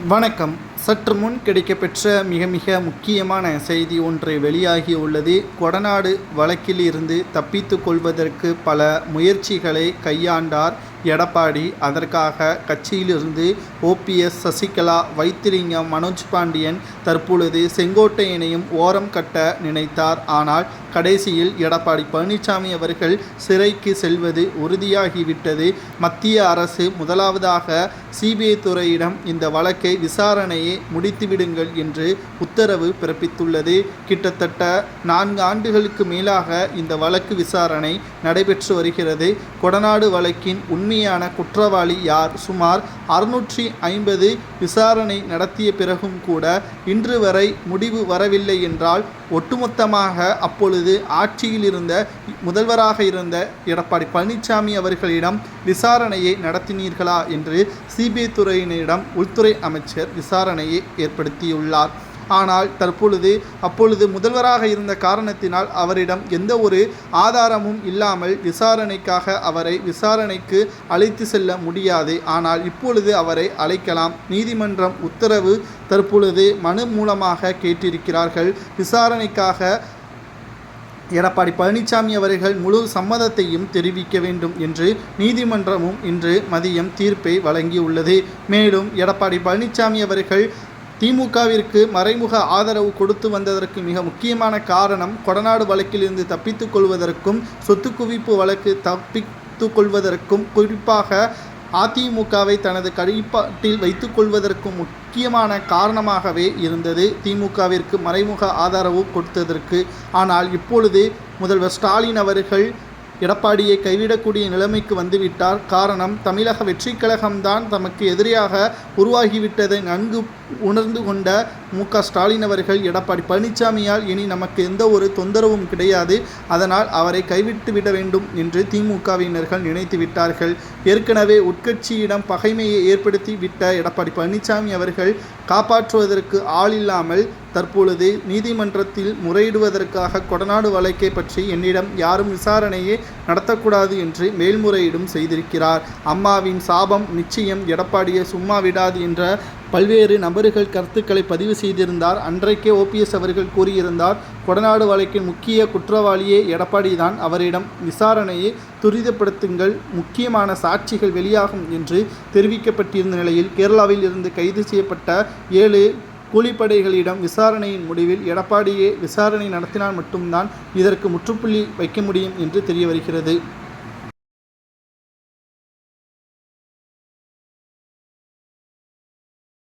வணக்கம். சற்று முன் கிடைக்கப்பெற்ற மிக மிக முக்கியமான செய்தி ஒன்று வெளியாகி உள்ளது. கொடநாடு வழக்கில் இருந்து தப்பித்து கொள்வதற்கு பல முயற்சிகளை கையாண்டார் எடப்பாடி. அதற்காக கட்சியிலிருந்து ஓபிஎஸ் சசிகலா வைத்திலிங்கம் மனோஜ் பாண்டியன் தற்பொழுது செங்கோட்டையனையும் ஓரம் கட்ட நினைத்தார். ஆனால் கடைசியில் எடப்பாடி பழனிசாமி அவர்கள் சிறைக்கு செல்வது உறுதியாகிவிட்டது. மத்திய அரசு முதலாவதாக சிபிஐ துறையிடம் இந்த வழக்கை விசாரணையை முடித்துவிடுங்கள் என்று உத்தரவு பிறப்பித்துள்ளது. கிட்டத்தட்ட நான்கு ஆண்டுகளுக்கு மேலாக இந்த வழக்கு விசாரணை நடைபெற்று வருகிறது. கொடநாடு வழக்கின் உண்மையான குற்றவாளி யார்? சுமார் அறுநூற்றி ஐம்பது விசாரணை நடத்திய பிறகும் கூட இன்று வரை முடிவு வரவில்லை என்றால் ஒட்டுமொத்தமாக அப்பொழுது ஆட்சியில் இருந்த முதல்வராக இருந்த எடப்பாடி பழனிசாமி அவர்களிடம் விசாரணையை நடத்தினீர்களா? என்று சிபிஐ துறையினரிடம் உள்துறை அமைச்சர் விசாரணையை ஏற்படுத்தியுள்ளார். ஆனால் தற்பொழுது அப்பொழுது முதல்வராக இருந்த காரணத்தினால் அவரிடம் எந்த ஒரு ஆதாரமும் இல்லாமல் விசாரணைக்காக அவரை விசாரணைக்கு அழைத்து செல்ல முடியாது. ஆனால் இப்பொழுது அவரை அழைக்கலாம். நீதிமன்றம் உத்தரவு தற்பொழுது மனு மூலமாக கேட்டிருக்கிறார்கள். விசாரணைக்காக எடப்பாடி பழனிசாமி அவர்கள் முழு சம்மதத்தையும் தெரிவிக்க வேண்டும் என்று நீதிமன்றமும் இன்று மதியம் தீர்ப்பை வழங்கியுள்ளது. மேலும் எடப்பாடி பழனிசாமி அவர்கள் திமுகவிற்கு மறைமுக ஆதரவு கொடுத்து வந்ததற்கு மிக முக்கியமான காரணம் கொடநாடு வழக்கிலிருந்து தப்பித்துக் கொள்வதற்கும் சொத்து குவிப்பு வழக்கு தப்பித்துக் கொள்வதற்கும் குறிப்பாக அதிமுகவை தனது கழிப்பாட்டில் வைத்துக் கொள்வதற்கும் முக்கியமான காரணமாகவே இருந்தது. திமுகவிற்கு மறைமுக ஆதரவு கொடுத்ததற்கு. ஆனால் இப்பொழுது முதல்வர் ஸ்டாலின் அவர்கள் எடப்பாடியை கைவிடக்கூடிய நிலைமைக்கு வந்துவிட்டார். காரணம் தமிழக வெற்றி கழகம்தான் தமக்கு எதிரியாக உருவாகிவிட்டதை. நன்கு உணர்ந்து கொண்ட மு க ஸ்டாலின் அவர்கள் எடப்பாடி பழனிசாமியால் இனி நமக்கு எந்த ஒரு தொந்தரவும் கிடையாது. அதனால் அவரை கைவிட்டு விட வேண்டும் என்று திமுகவினர்கள் நினைத்து விட்டார்கள். ஏற்கனவே உட்கட்சியிடம் பகைமையை ஏற்படுத்தி விட்ட எடப்பாடி பழனிசாமி அவர்கள் காப்பாற்றுவதற்கு ஆள் இல்லாமல் தற்பொழுது நீதிமன்றத்தில் முறையிடுவதற்காக கொடநாடு வழக்கை பற்றி என்னிடம் யாரும் விசாரணையே நடத்தக்கூடாது என்று மேல்முறையீடும் செய்திருக்கிறார். அம்மாவின் சாபம் நிச்சயம் எடப்பாடியை சும்மா விடாது என்ற பல்வேறு நபர்கள் கருத்துக்களை பதிவு செய்திருந்தார். அன்றைக்கே ஓபிஎஸ் அவர்கள் கூறியிருந்தார் கொடநாடு வழக்கின் முக்கிய குற்றவாளியே எடப்பாடி தான். அவரிடம் விசாரணையை துரிதப்படுத்துங்கள். முக்கியமான சாட்சிகள் வெளியாகும் என்று தெரிவிக்கப்பட்டிருந்த நிலையில் கேரளாவில் இருந்து கைது செய்யப்பட்ட ஏழு கூலிப்படைகளிடம் விசாரணையின் முடிவில் எடப்பாடியே விசாரணை நடத்தினால் மட்டும்தான் இதற்கு முற்றுப்புள்ளி வைக்க முடியும் என்று தெரிய வருகிறது.